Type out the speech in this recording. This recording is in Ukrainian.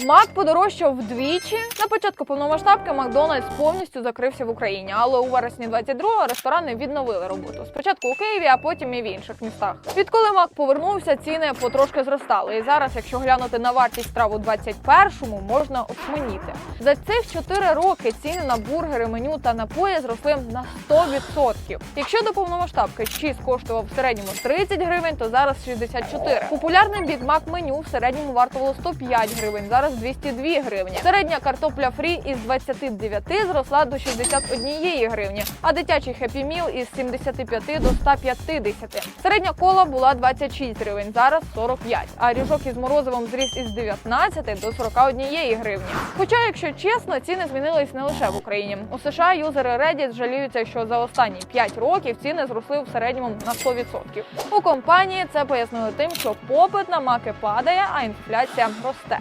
Мак подорожчав вдвічі. На початку повномасштабки Макдональдс повністю закрився в Україні, але у вересні 22-го ресторани відновили роботу. Спочатку у Києві, а потім і в інших містах. Відколи Мак повернувся, ціни потрошки зростали. І зараз, якщо глянути на вартість страв у 21-му, можна очманіти. За цих 4 роки ціни на бургери, меню та напої зросли на 100%. Якщо до повномасштабки чіз коштував в середньому 30 гривень, то зараз 64. Популярне Big Mac меню в середньому вартувало 105 гривень, зараз 202 гривні. Середня картопля фрі із 29 зросла до 61 гривні, а дитячий Meal із 75 до 150. Середня кола була 26 гривень, зараз 45, а ріжок із морозивом зріс із 19 до 41 гривні. Хоча, якщо чесно, ціни змінились не лише в Україні. У США юзери Reddit жаліються, що за останні 5 років ціни зросли в середньому на 100%. У компанії це пояснили тим, що попит на маки падає, а інфляція росте.